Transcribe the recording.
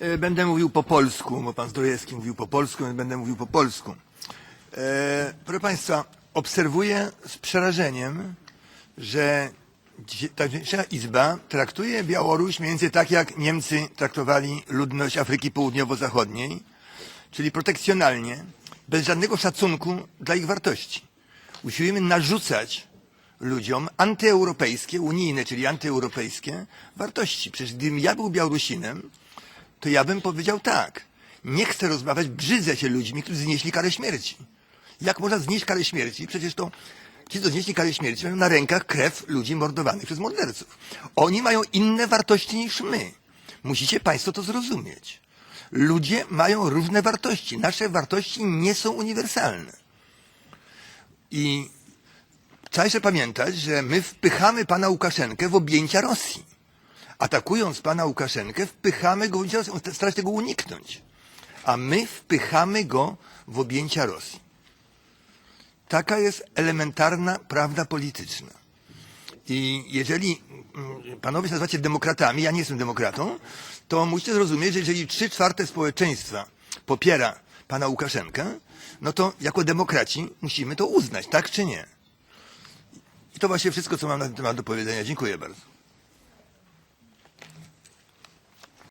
E, Będę mówił po polsku, bo pan Zdrojewski mówił po polsku, więc będę mówił po polsku. E, proszę Państwa, obserwuję z przerażeniem, że ta dzisiejsza Izba traktuje Białoruś mniej więcej tak, jak Niemcy traktowali ludność Afryki Południowo-Zachodniej, czyli protekcjonalnie, bez żadnego szacunku dla ich wartości. Usiłujemy narzucać ludziom antyeuropejskie, unijne, czyli antyeuropejskie wartości. Przecież gdybym ja był Białorusinem, to ja bym powiedział tak. Nie chcę rozmawiać, brzydzę się ludźmi, którzy znieśli karę śmierci. Jak można znieść karę śmierci? Przecież to ci, co znieśli karę śmierci, mają na rękach krew ludzi mordowanych przez morderców. Oni mają inne wartości niż my. Musicie Państwo to zrozumieć. Ludzie mają różne wartości. Nasze wartości nie są uniwersalne. I trzeba jeszcze pamiętać, że my wpychamy pana Łukaszenkę w objęcia Rosji. Atakując pana Łukaszenkę, wpychamy go stara się tego uniknąć. A my wpychamy go w objęcia Rosji. Taka jest elementarna prawda polityczna. I jeżeli mm, panowie się nazywacie demokratami, ja nie jestem demokratą, to musicie zrozumieć, że jeżeli trzy czwarte społeczeństwa popiera pana Łukaszenkę, no to jako demokraci musimy to uznać, tak czy nie? I to właśnie wszystko, co mam na ten temat do powiedzenia. Dziękuję bardzo.